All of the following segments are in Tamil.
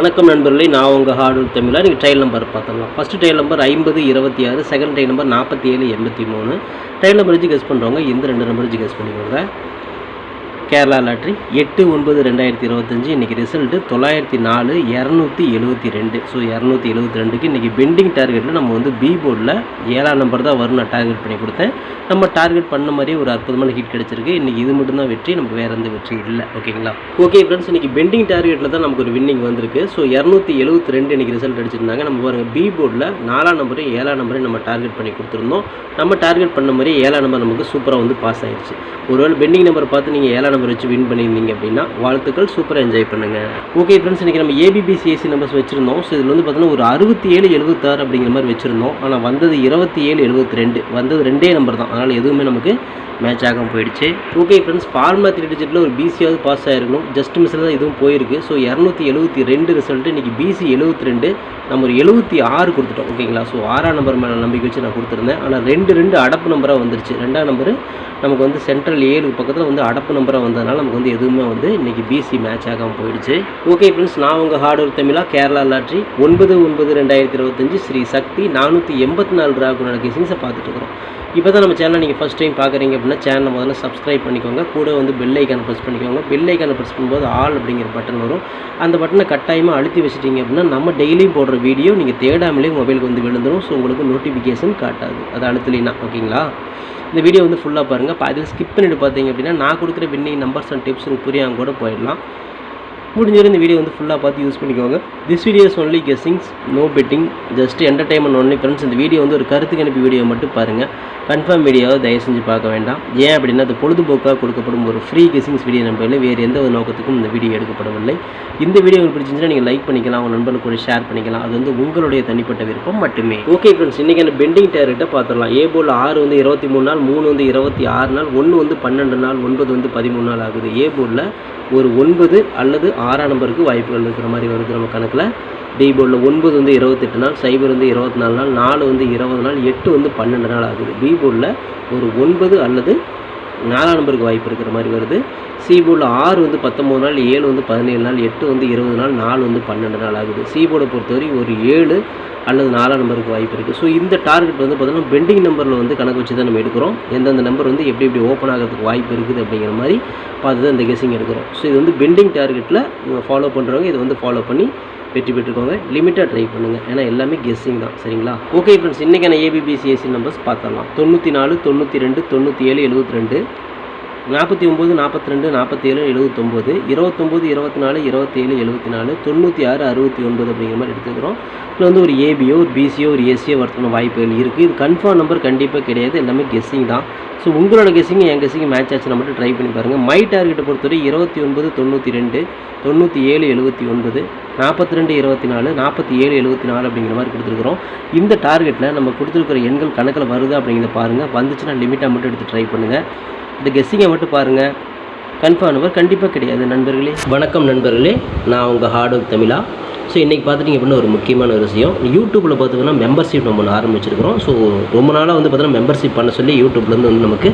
வணக்கம் நண்பர்களே நான் உங்கள் ஹார்டு தமிழாக நீங்கள் ட்ரையல் நம்பர் பார்த்துடலாம். ஃபஸ்ட்டு ட்ரையல் நம்பர் ஐம்பது இருபத்தி ஆறு செகண்ட் ட்ரையல் நம்பர் நாற்பத்தி ஏழு எண்பத்தி மூணு. ட்ரையல் நம்பர் வச்சு கெஸ் பண்ணுறவங்க இந்த ரெண்டு நம்பர் வச்சு கெஸ் பண்ணிக்கோங்க. கேரளா லாட்ரி எட்டு ஒன்பது ரெண்டாயிரத்தி இருபத்தஞ்சி. இன்றைக்கி ரிசல்ட்டு தொள்ளாயிரத்தி நாலு இரநூத்தி எழுபத்தி ரெண்டு. ஸோ இரநூத்தி எழுபத்தி ரெண்டுக்கு இன்றைக்கி பெண்டிங் டார்கெட்டில் நம்ம வந்து பி போர்டில் ஏழாம் நம்பர் தான் வரும் நான் டார்கெட் பண்ணி கொடுத்தேன். நம்ம டார்கெட் பண்ண மாதிரியே ஒரு அற்புதமான ஹிட் கிடச்சிருக்கு. இன்றைக்கி இது மட்டும்தான் வெற்றி நமக்கு வேறு எந்த வெற்றி இல்லை. ஓகேங்களா ஓகே ஃப்ரெண்ட்ஸ் இன்றைக்கி பெண்டிங் டார்கெட்டில் தான் நமக்கு ஒரு வின்னிங் வந்திருக்கு. ஸோ இரநூத்தி எழுபத்தி ரெண்டு இன்றைக்கி ரிசல்ட் அடிச்சிருந்தாங்க. நம்ம பாருங்கள் பி போர்டில் நாலாம் நம்பரையும் ஏழாம் நம்பரையும் நம்ம டார்கெட் பண்ணி கொடுத்துருந்தோம். நம்ம டார்கெட் பண்ண மாதிரி ஏழாம் நம்பர் நமக்கு சூப்பராக வந்து பாஸ் ஆகிடுச்சு ஒருவேளை பெண்டிங் நம்பர் பார்த்து நீங்கள் ஏழாம் நம்பர் வச்சு வின் பண்ணியிருந்தீங்க அப்படின்னா வாழ்த்துக்கள் சூப்பராக என்ஜாய் பண்ணுங்கள் ஓகே ஃப்ரெண்ட்ஸ் இன்றைக்கி நம்ம ஏபிபிசிஎஸ்சி நம்பர்ஸ் வச்சுருந்தோம். ஸோ இதில் வந்து பார்த்தீங்கன்னா ஒரு அறுபத்தி ஏழு எழுபத்தாறு அப்படிங்கிற மாதிரி வச்சுருந்தோம். ஆனால் வந்தது இருபத்தி ஏழு எழுபத்தி ரெண்டு வந்தது ரெண்டே நம்பர் தான். அதனால் எதுவுமே நமக்கு மேட்ச் ஆகாமல் போயிடுச்சு. Okay friends form a three டிஜிட்டில் ஒரு பிசியாவது பாஸ் ஆகிருக்கணும் ஜஸ்ட் மிஸ்ஸில் தான் இதுவும் போயிருக்கு. ஸோ இரநூத்தி எழுபத்தி ரெண்டு ரிசல்ட்டு இன்றைக்கி பிசி எழுபத்தி ரெண்டு நம்ம ஒரு எழுபத்தி ஆறு கொடுத்துட்டோம் ஓகேங்களா ஸோ ஆறாம் நம்பர் மேலே நம்பிக்கை வச்சு நான் கொடுத்துருந்தேன். ஆனால் ரெண்டு ரெண்டு அடப்பு நம்பராக வந்துருச்சு. ரெண்டாம் நம்பர் நமக்கு வந்து சென்ட்ரல் ஏழு பக்கத்தில் வந்து அடப்பு நம்பராக வந்ததுனால நமக்கு வந்து எதுவுமே வந்து இன்றைக்கி பிசி மேட்ச் ஆகாமல் போயிடுச்சு. ஓகே ஃப்ரெண்ட்ஸ் நான் உங்கள் ஹார்ட் ஒர்க் தமிழா கேரளா லாட்ரி ஒன்பது ஒன்பது ரெண்டாயிரத்தி இருபத்தஞ்சி ஸ்ரீ சக்தி நானூற்றி எண்பத்தி நாலு ராகுனோட கேசிங்ஸை பார்த்துட்டு இருக்கிறோம் இப்போ தான் நம்ம சேனல் நீங்கள் ஃபஸ்ட் டைம் பார்க்குறீங்க அப்படின்னா சேனலை முதல்ல சப்ஸ்கிரைப் பண்ணிக்கோங்க. கூட வந்து பெல் ஐக்கானை ப்ரெஸ் பண்ணிக்கோங்க. பெல் ஐக்கானை ப்ரெஸ் பண்ணும்போது ஆல் அப்படிங்கிற பட்டன் வரும். அந்த பட்டனை கட்டாயமாக அழுத்தி வச்சிட்டிங்க அப்படின்னா நம்ம டெய்லியும் போடுற வீடியோ நீங்கள் தேடாமலே மொபைலுக்கு வந்து விழுந்துடும் ஸோ உங்களுக்கு நோட்டிஃபிகேஷன் காட்டாது. அது அழுத்தலைன்னா ஓகேங்களா இந்த வீடியோ வந்து ஃபுல்லாக பாருங்கள் பாதியில் ஸ்கிப் பண்ணிட்டு பார்த்தீங்க அப்படின்னா நான் கொடுக்குற வின்னிங் நம்பர்ஸ் அண்ட் டிப்ஸ் புரியாமல் கூட போயிடலாம். முடிஞ்சது இந்த வீடியோ வந்து ஃபுல்லாக பார்த்து யூஸ் பண்ணிக்கோங்க. This videos only guessings no betting just entertainment only friends இந்த வீடியோ வந்து ஒரு கருத்து கணிப்பு வீடியோ மட்டும் பாருங்கள் கன்ஃபார்ம் வீடியோவை தயவு செஞ்சு பார்க்க வேண்டாம். ஏன் அப்படின்னா அது பொழுதுபோக்காக கொடுக்கப்படும் ஒரு ஃப்ரீ கெஸ்ஸிங்ஸ் வீடியோ நம்பரில் வேறு எந்த ஒரு நோக்கத்துக்கும் இந்த வீடியோ எடுக்கப்படவில்லை. இந்த வீடியோ உங்களுக்கு பிடிச்சிருந்துச்சுன்னா நீங்கள் லைக் பண்ணிக்கலாம் உங்கள் நண்பர்களுக்கு கூட ஷேர் பண்ணிக்கலாம். அது வந்து உங்களுடைய தனிப்பட்ட விருப்பம் மட்டுமே. ஓகே ஃப்ரெண்ட்ஸ் இன்றைக்கான பெண்டிங் டேர்கிட்ட பார்த்துடலாம். ஏ போல் ஆறு வந்து இருபத்தி மூணு நாள் மூணு வந்து இருபத்தி ஆறு நாள் ஒன்று வந்து பன்னெண்டு நாள் ஒன்பது வந்து பதிமூணு நாள் ஆகுது. ஏ போலில் ஒரு ஒன்பது அல்லது ஆறாம் நம்பருக்கு வாய்ப்புகள் இருக்கிற மாதிரி வருது நம்ம கணக்கில். டி போர்டில் ஒன்பது வந்து இருபத்தெட்டு நாள் சைபர் வந்து இருபத்தி நாலு நாள் நாலு வந்து இருபது நாள் எட்டு வந்து பன்னெண்டு நாள் ஆகுது. பி போர்டில் ஒரு ஒன்பது அல்லது நாலாம் நம்பருக்கு வாய்ப்பு இருக்கிற மாதிரி வருது. சி போர்டில் ஆறு வந்து பத்தொம்போது நாள் ஏழு வந்து பதினேழு நாள் எட்டு வந்து இருபது நாள் நாலு வந்து பன்னெண்டு நாள் ஆகுது. சி போர்டை பொறுத்தவரை ஒரு ஏழு அல்லது நாலாம் நம்பருக்கு வாய்ப்பு இருக்குது ஸோ இந்த டார்கெட் வந்து பார்த்தீங்கன்னா பெண்டிங் நம்பரில் வந்து கணக்கு வச்சு தான் நம்ம எடுக்கிறோம். எந்தெந்த நம்பர் வந்து எப்படி எப்படி ஓப்பன் ஆகிறதுக்கு வாய்ப்பு இருக்குது அப்படிங்கிற மாதிரி பார்த்து தான் இந்த கெஸிங் எடுக்கிறோம். ஸோ இது வந்து பெண்டிங் டார்கெட்டில் ஃபாலோ பண்ணுறவங்க இதை வந்து ஃபாலோ பண்ணி வெற்றி பெற்றுக்கோங்க லிமிட்டாக ட்ரை பண்ணுங்கள் ஏன்னா எல்லாமே கெஸ்ஸிங் தான். சரிங்களா? ஓகே ஃப்ரெண்ட்ஸ் இன்றைக்கான ஏபிபிசிஎஸ்சி நம்பர்ஸ் பார்த்தலாம் தொண்ணூற்றி நாலு தொண்ணூற்றி ரெண்டு தொண்ணூற்றி ஏழு எழுபத்தி ரெண்டு. நாற்பத்தி ஒம்பது நாற்பத்தி ரெண்டு நாற்பத்தேழு எழுபத்தொம்போது இருபத்தொம்போது இருபத்தி நாலு இருபத்தேழு எழுபத்தி நாலு தொண்ணூற்றி ஆறு அறுபத்தி ஒன்பது அப்படிங்கிற மாதிரி எடுத்துக்கிறோம். இதில் வந்து ஒரு ஏபியோ ஒரு பிசியோ ஒரு ஏசியோ வரத்துக்கான வாய்ப்புகள் இருக்குது இது கன்ஃபார்ம் நம்பர் கண்டிப்பாக கிடையாது. எல்லாமே கெஸ்ஸிங் தான். ஸோ உங்களோட கெஸ்ஸிங் என் கெஸ்ஸிங் மேட்ச் ஆச்சுன்னா மட்டும் ட்ரை பண்ணி பாருங்கள் மை டார்கெட்டை பொறுத்தவரை இருபத்தி ஒன்பது தொண்ணூற்றி ரெண்டு தொண்ணூற்றி ஏழு எழுபத்தி ஒன்பது நாற்பத்தி ரெண்டு இருபத்தி நாலு நாற்பத்தி ஏழு எழுபத்தி நாலு அப்படிங்கிற மாதிரி கொடுத்துருக்குறோம். இந்த டார்கெட்டில் நம்ம கொடுத்துருக்குற எண்கள் கணக்கில் வருது அப்படிங்கிறத பாருங்கள் வந்துச்சுன்னா லிமிட்டாக மட்டும் எடுத்து ட்ரை பண்ணுங்கள் இந்த கெஸ்ஸிங்கை மட்டும் பாருங்கள் கன்ஃபார்ம் கண்டிப்பாக கிடையாது நண்பர்களே. வணக்கம் நண்பர்களே நான் உங்கள் ஹார்ட் ஒர்க் தமிழா. ஸோ இன்றைக்கி பார்த்துட்டிங்க அப்படின்னா ஒரு முக்கியமான ஒரு விஷயம். யூடியூப்பில் பார்த்தீங்கன்னா மெம்பர்ஷிப் நம்ம ஒன்று ஆரம்பிச்சிருக்கிறோம். ஸோ ரொம்ப நாளாக வந்து பார்த்தீங்கன்னா மெம்பர்ஷிப் பண்ண சொல்லி யூடியூப்லேருந்து வந்து நமக்கு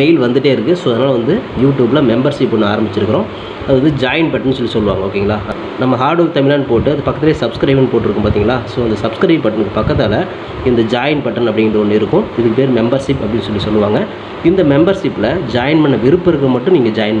மெயில் வந்துகிட்டே இருக்குது ஸோ அதனால் வந்து யூடியூப்பில் மெம்பர்ஷிப் ஒன்று ஆரம்பிச்சிருக்கிறோம். அது வந்து ஜாயின் பட்டன் சொல்லி சொல்லுவாங்க ஓகேங்களா நம்ம ஹார்ட் ஒர்க் தமிழான்னு போட்டு அது பக்கத்துலேயே சப்ஸ்கிரைப்னு போட்டிருக்கோம் பார்த்தீங்களா? ஸோ அந்த சப்ஸ்கிரைப் பட்டனுக்கு பக்கத்தால் இந்த ஜாயின் பட்டன் அப்படிங்கிற ஒன்று இருக்கும். இதுக்கு பேர் மெம்பர்ஷிப் அப்படின்னு சொல்லி சொல்லுவாங்க. இந்த மெம்பர்ஷிப்பில் ஜாயின் பண்ண விருப்பம் இருக்க மட்டும் நீங்கள் ஜாயின்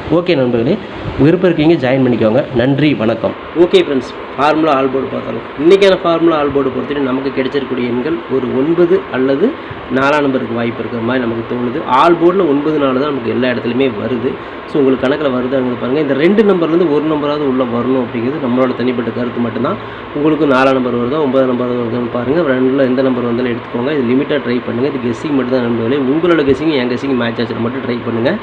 ஓகே நண்பர்களே விருப்பம் இருக்கீங்க ஜாயின் பண்ணிக்கோங்க. நன்றி வணக்கம். ஓகே ஃப்ரெண்ட்ஸ் ஃபார்முலா ஆல்போர்டு பார்த்தோம் இன்றைக்கான ஃபார்முலா ஆல்போர்டு பொறுத்தவரை நமக்கு கிடைச்சிருக்கக்கூடிய எண்கள் ஒரு ஒன்பது அல்லது நாலாம் நம்பருக்கு வாய்ப்பு இருக்கிற மாதிரி நமக்கு தோணுது. ஆல் போர்டில் ஒன்பது நாள் தான் நமக்கு எல்லா இடத்துலையுமே வருது. ஸோ உங்களுக்கு கணக்கில் வருதாங்க பாருங்கள் இந்த ரெண்டு நம்பர்லேருந்து ஒரு நம்பராவது உள்ளே வரணும் அப்படிங்கிறது நம்மளோட தனிப்பட்ட கருத்து மட்டும்தான். உங்களுக்கு நாலாம் நம்பர் வருதா ஒன்பதாம் நம்பர் வருதான்னு பாருங்கள் ரெண்டில் எந்த நம்பர் வந்தாலும் எடுத்துக்கோங்க. இது லிமிட்டாக ட்ரை பண்ணுங்கள் இது கெஸ்ஸிங் மட்டும் தான் நண்பர்களே. உங்களோட கெஸ்ஸிங் என் கெஸ்ஸிங் மேட்ச் ஆச்சுன்னு மட்டும் ட்ரை பண்ணுங்கள்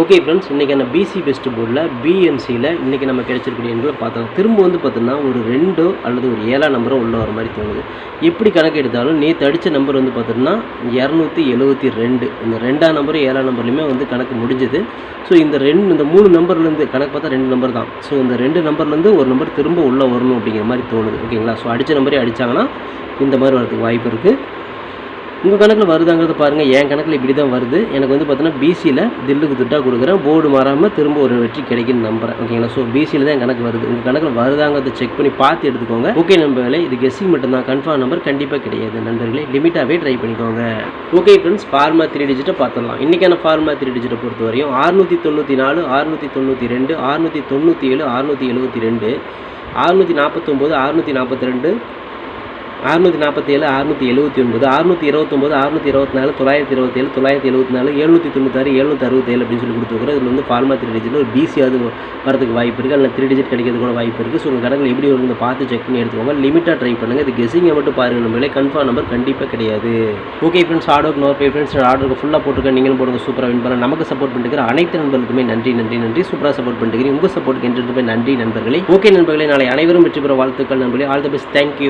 ஓகே ஃப்ரெண்ட்ஸ் இன்றைக்கான பி பிசி வெஸ்ட் போர்டில் பிஎம்சியில் இன்றைக்கி நம்ம கிடைச்சிருக்கக்கூடிய எண்களை பார்த்தோம். திரும்ப வந்து பார்த்தோம்னா ஒரு ரெண்டோ அல்லது ஒரு ஏழாம் நம்பரோ உள்ள வர மாதிரி தோணுது. எப்படி கணக்கு எடுத்தாலும் நேற்று அடித்த நம்பர் வந்து பார்த்தோம்னா இரநூத்தி எழுபத்தி ரெண்டு. இந்த ரெண்டாம் நம்பரும் ஏழாம் நம்பர்லையுமே வந்து கணக்கு முடிஞ்சுது. ஸோ இந்த ரெண்டு இந்த மூணு நம்பர்லேருந்து கணக்கு பார்த்தா ரெண்டு நம்பர் தான். ஸோ இந்த ரெண்டு நம்பர்லேருந்து ஒரு நம்பர் திரும்ப உள்ளே வரணும் அப்படிங்கிற மாதிரி தோணுது. ஓகேங்களா? ஸோ அடித்த நம்பரே அடித்தாங்கன்னா இந்த மாதிரி வரதுக்கு வாய்ப்பு இருக்குது உங்கள் கணக்கில் வருதாங்கிறத பாருங்கள் என் கணக்கில் இப்படி தான் வருது. எனக்கு வந்து பார்த்தீங்கன்னா பிசியில் தில்லுக்கு திட்டாக கொடுக்குறேன். போர்டு மாறாமல் திரும்ப ஒரு வெற்றி கிடைக்குன்னு நம்புறேன். ஓகேங்களா ஸோ பிசியில் தான் என் கணக்கு வருது. உங்கள் கணக்கில் வருதாங்கிறத செக் பண்ணி பார்த்து எடுத்துக்கோங்க. ஓகே நண்பர்களே இது கெஸ்ஸிங் மட்டும்தான். கன்ஃபார்ம் நம்பர் கண்டிப்பாக கிடையாது நண்பர்களே. லிமிட்டாகவே ட்ரை பண்ணிக்கோங்க. ஓகே ஃப்ரெண்ட்ஸ் ஃபார்மா த்ரீ டிஜிட்டை பார்த்துடலாம். இன்றைக்கான ஃபார்மா த்ரீ டிஜிட்டை பொறுத்த வரையும் அறுநூற்றி தொண்ணூற்றி நாலு அறுநூற்றி தொண்ணூற்றி ரெண்டு அறுநூற்றி தொண்ணூற்றி ஏழு அறுநூற்றி எழுபத்தி ரெண்டு அறுநூற்றி நாற்பத்தொம்போது அறுநூற்றி நாற்பத்தி ரெண்டு அறுநூற்றி நாற்பத்தி ஏழு அறுநூற்றி எழுபத்தி ஒன்பது அறுநூற்றி இருபத்தொம்போது அறுநூற்றி இருபத்தி நாலு தொள்ளாயிரத்தி இருபத்தேழு தொள்ளாயிரத்தி எழுபத்தி நாலு எழுநூற்றி தொண்ணூத்தாறு எழுநூற்றி அறுபத்தேழு அப்படின்னு சொல்லி கொடுத்துருக்குறோம் இதில் வந்து ஃபார்மா த்ரீ டிஜிட் ஒரு அது வரதுக்கு வாய்ப்பு இருக்குது அல்ல த்ரீ டிஜிட் கிடைக்கிறது கூட வாய்ப்பு இருக்குது ஸோ உங்கள் கணக்கில் எப்படி வருது பார்த்து செக் பண்ணி எடுத்துக்கோங்க. லிமிட்டாக ட்ரை பண்ணுங்கள் இது கெஸிங்கை மட்டும் பாருங்கள் நம்மளே கன்ஃபார்ம் நம்பர் கண்டிப்பாக கிடையாது. ஓகே ஃப்ரெண்ட்ஸ் ஆர்டருக்கு நோ பே ஃப்ரெண்ட்ஸ் ஆர்டருக்கு ஃபுல்லாக போட்டுருக்கேன் நீங்களும் போடுங்க. சூப்பராக வின் பண்ணலாம் நமக்கு சப்போர்ட் பண்ணிட்டு அனைத்து நண்பர்களுக்குமே நன்றி நன்றி நன்றி. சூப்பராக சப்போர்ட் பண்ணிக்கிறேன் உங்கள் சப்போர்ட்டுக்கு என்று நன்றி நண்பர்களே. ஓகே நண்பர்களே நாளை அனைவரும் வெற்றி பெற வாழ்த்துக்கள் நண்பர்களே. All the best thank you